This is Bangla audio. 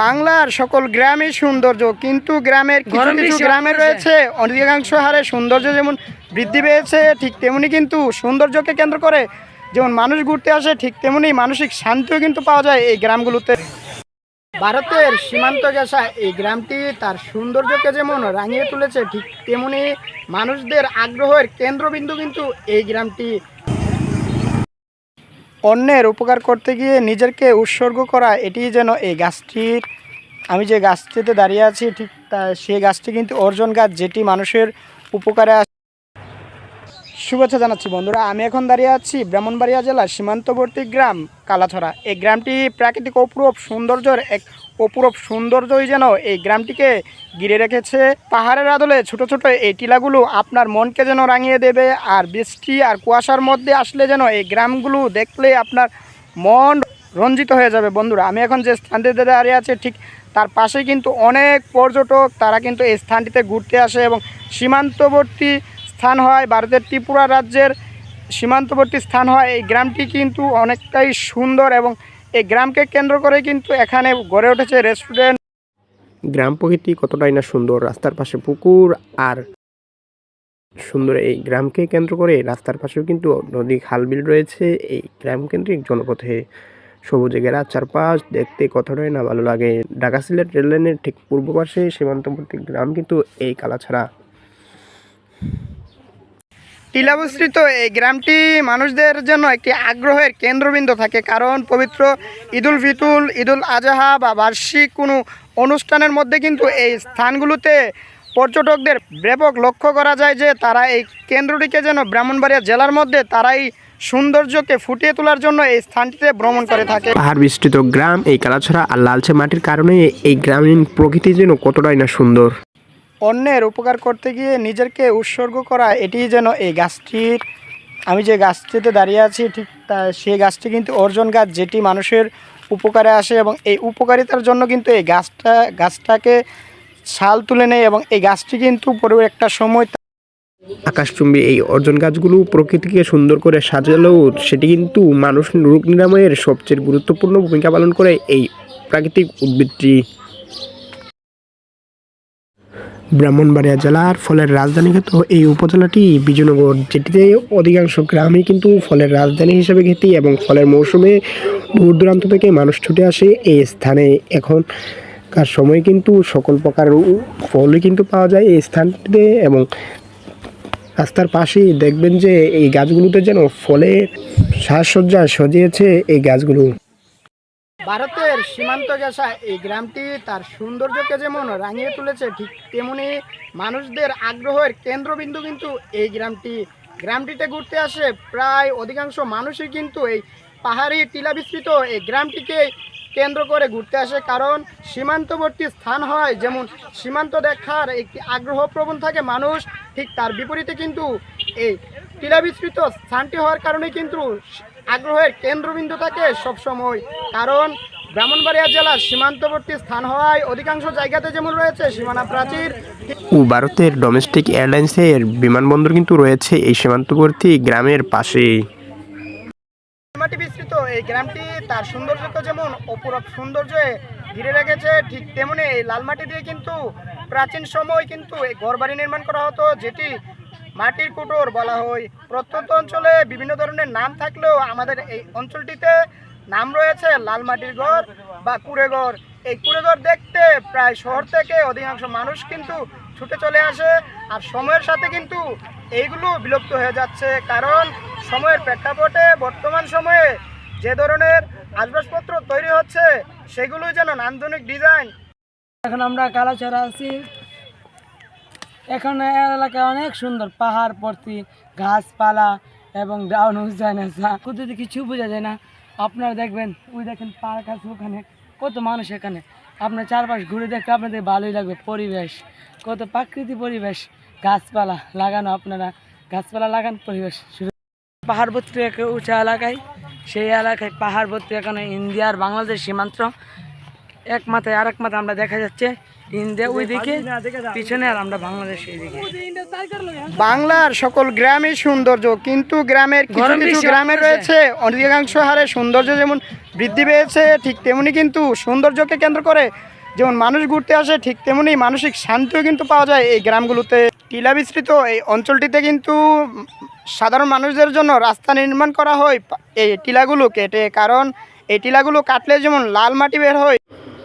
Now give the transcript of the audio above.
বাংলার সকল গ্রামই সৌন্দর্য কিন্তু গ্রামের কিছু কিছু গ্রামে রয়েছে অধিকাংশ হারে সৌন্দর্য যেমন বৃদ্ধি পেয়েছে ঠিক তেমনি কিন্তু সৌন্দর্যকে কেন্দ্র করে যেমন মানুষ ঘুরতে আসে ঠিক তেমনি মানসিক শান্তিও কিন্তু পাওয়া যায় এই গ্রামগুলোতে। ভারতের সীমান্ত গেসা এই গ্রামটি তার সৌন্দর্যকে যেমন রাঙিয়ে তুলেছে ঠিক তেমনি মানুষদের আগ্রহের কেন্দ্রবিন্দু কিন্তু এই গ্রামটি। অন্যের উপকার করতে গিয়ে নিজেকে উৎসর্গ করা এটি যেন এই গাছটির, আমি যে গাছটিতে দাঁড়িয়ে আছি, ঠিক সেই গাছটি কিন্তু অর্জন গাছ যেটি মানুষের উপকারে শুভেচ্ছা জানাচ্ছি বন্ধুরা। আমি এখন দাঁড়িয়ে আছি ব্রাহ্মণবাড়িয়া জেলার সীমান্তবর্তী গ্রাম কালাছড়া এই গ্রামটি প্রাকৃতিক অপূরূপ সৌন্দর্যের এক অপূরূপ সৌন্দর্যই যেন এই গ্রামটিকে ঘিরে রেখেছে। পাহাড়ের আদলে ছোট ছোট এই টিলাগুলো আপনার মনকে যেন রাঙিয়ে দেবে আর বৃষ্টি আর কুয়াশার মধ্যে আসলে যেন এই গ্রামগুলো দেখলে আপনার মন রঞ্জিত হয়ে যাবে বন্ধুরা। আমি এখন যে স্থানটিতে দাঁড়িয়ে আছি ঠিক তার পাশে কিন্তু অনেক পর্যটক তারা কিন্তু এই স্থানটিতে ঘুরতে আসে এবং সীমান্তবর্তী স্থান হয়, ভারতের ত্রিপুরা রাজ্যের সীমান্তবর্তী স্থান হয়। এই গ্রামটি কিন্তু অনেকটাই সুন্দর এবং এই গ্রামকে কেন্দ্র করে কিন্তু এখানে গড়ে উঠেছে রেস্টুরেন্ট গ্রাম প্রকৃতি কতটাই না সুন্দর, রাস্তার পাশে পুকুর আর সুন্দর। এই গ্রামকে কেন্দ্র করে রাস্তার পাশেও কিন্তু নদী, খালবিল রয়েছে। এই গ্রাম কেন্দ্রিক জনপথে সবুজে ঘেরা চারপাশ, দেখতে কতটাই না ভালো লাগে। ঢাকা সিলেট রেল লাইনের ঠিক পূর্ব পাশে সীমান্তবর্তী গ্রাম কিন্তু এই কালাছড়া। টিলাবস্থিত এই গ্রামটি মানুষদের জন্য একটি আগ্রহের কেন্দ্রবিন্দু থাকে, কারণ পবিত্র ঈদুল ফিতুল, ঈদুল আজহা বা বার্ষিক কোনো অনুষ্ঠানের মধ্যে কিন্তু এই স্থানগুলোতে পর্যটকদের ব্যাপক লক্ষ্য করা যায় যে তারা এই কেন্দ্রটিকে যেন ব্রাহ্মণবাড়িয়া জেলার মধ্যে তারাই সৌন্দর্যকে ফুটিয়ে তোলার জন্য এই স্থানটিতে ভ্রমণ করে থাকে। পাহাড় বিস্তৃত গ্রাম এই কালাছড়া আর লালচে মাটির কারণে এই গ্রামীণ প্রকৃতি যেন কতটাই না সুন্দর। অন্যের উপকার করতে গিয়ে নিজেকে উৎসর্গ করা এটি যেন এই গাছটির, আমি যে গাছটিতে দাঁড়িয়ে আছি, ঠিক তা, সেই গাছটি কিন্তু অর্জন গাছ, যেটি মানুষের উপকারে আসে এবং এই উপকারিতার জন্য কিন্তু এই গাছটা, গাছটাকে ছাল তুলে নেয় এবং এই গাছটি কিন্তু পরে একটা সময় আকাশচুম্বী এই অর্জন গাছগুলো প্রকৃতিকে সুন্দর করে সাজালেও সেটি কিন্তু মানুষ রোগ নিরাময়ের সবচেয়ে গুরুত্বপূর্ণ ভূমিকা পালন করে এই প্রাকৃতিক উদ্ভিদটি। ব্রাহ্মণবাড়িয়া জেলার ফলের রাজধানী খ্যাত এই উপজেলাটি বিজয়নগর যেটিতে অধিকাংশ গ্রামই কিন্তু ফলের রাজধানী হিসেবে খ্যাতি এবং ফলের মৌসুমে দূর দূরান্ত থেকে মানুষ ছুটে আসে এই স্থানে। এখনকার সময় কিন্তু সকল প্রকার ফলই কিন্তু পাওয়া যায় এই স্থানটিতে এবং রাস্তার পাশেই দেখবেন যে এই গাছগুলোতে যেন ফলের সাজসজ্জা সজিয়েছে এই গাছগুলো। ভারতের সীমান্ত ঘেঁষা এই গ্রামটি তার সৌন্দর্যকে যেমন রাঙিয়ে তুলেছে, ঠিক তেমনি মানুষদের আগ্রহের কেন্দ্রবিন্দু কিন্তু এই গ্রামটি। গ্রামটিতে ঘুরতে আসে প্রায় অধিকাংশ মানুষই কিন্তু এই পাহাড়ি টিলা বিস্তৃত এই গ্রামটিকে কেন্দ্র করে ঘুরতে আসে, কারণ সীমান্তবর্তী স্থান হয় যেমন সীমান্ত দেখার একটি আগ্রহ প্রবণ থাকে মানুষ, ঠিক তার বিপরীতে কিন্তু এই টিলা বিস্তৃত স্থানটি হওয়ার কারণে কিন্তু আগ্রহের কেন্দ্রবিন্দু থাকে সবসময়। কারণ ব্রাহ্মণবাড়িয়া জেলার সীমান্তবর্তী স্থান হওয়ায় অধিকাংশ জায়গাতে যেমন রয়েছে সীমানা প্রাচীর ও ভারতের ডোমেস্টিক এয়ারলাইন্সের বিমানবন্দর কিন্তু রয়েছে এই সীমান্তবর্তী গ্রামের পাশেই মাটি বিস্তৃত। এই গ্রামটি তার সৌন্দর্যকে যেমন অপূরব সৌন্দর্যে ঘিরে রেখেছে ঠিক তেমনি এই লাল মাটি দিয়ে কিন্তু প্রাচীন সময় কিন্তু এই ঘরবাড়ি নির্মাণ করা হতো যেটি মাটির কুটোর বলা হয়। প্রত্যন্ত অঞ্চলে বিভিন্ন ধরনের নাম থাকলেও আমাদের এই অঞ্চলটিতে নাম রয়েছে লাল মাটির ঘর বা কুড়েঘর এই কুড়েঘর দেখতে প্রায় শহর থেকে অধিকাংশ মানুষ কিন্তু ছুটে চলে আসে আর সময়ের সাথে কিন্তু এইগুলো বিলুপ্ত হয়ে যাচ্ছে। কারণ সময়ের প্রেক্ষাপটে বর্তমান সময়ে যে ধরনের আসবাবপত্র তৈরি হচ্ছে সেগুলো যেন নান্দনিক ডিজাইন। এখন আমরা কালাচারা আছি। এখানে এলাকা অনেক সুন্দর পাহাড় ভর্তি গাছপালা এবং ডাউন উজান আছে। কোথাও কিছু বোঝা যায় না। আপনারা দেখবেন, ওই দেখেন পার্ক আছে ওখানে। কত মানুষ এখানে। আপনার চারপাশ ঘুরে দেখতে আপনাদের ভালোই লাগবে। পরিবেশ, কত প্রাকৃতিক পরিবেশ। গাছপালা লাগানো আপনারা। গাছপালা লাগান, পরিবেশ পাহাড়বর্তী এক উঁচা এলাকায়। সেই এলাকায় পাহাড়বর্তী এখানে ইন্ডিয়ার বাংলাদেশ সীমান্ত। এক মাথায় আর এক মাথায় আমরা দেখা যাচ্ছে। ইন্ডিয়া ওই দিকে পিছনে আর আমরা বাংলাদেশ এইদিকে বাংলার সকল গ্রামই সৌন্দর্য কিন্তু গ্রামের কিছু কিছু গ্রামে রয়েছে অধিকাংশ হারে সৌন্দর্য যেমন বৃদ্ধি পেয়েছে ঠিক তেমনি কিন্তু সৌন্দর্যকে কেন্দ্র করে যেমন মানুষ ঘুরতে আসে ঠিক তেমনি মানসিক শান্তিও কিন্তু পাওয়া যায় এই গ্রামগুলোতে। টিলা বিস্তৃত এই অঞ্চলটিতে কিন্তু সাধারণ মানুষদের জন্য রাস্তা নির্মাণ করা হয় এই টিলাগুলো কেটে কারণ এই টিলাগুলো কাটলে যেমন লাল মাটি বের হয়।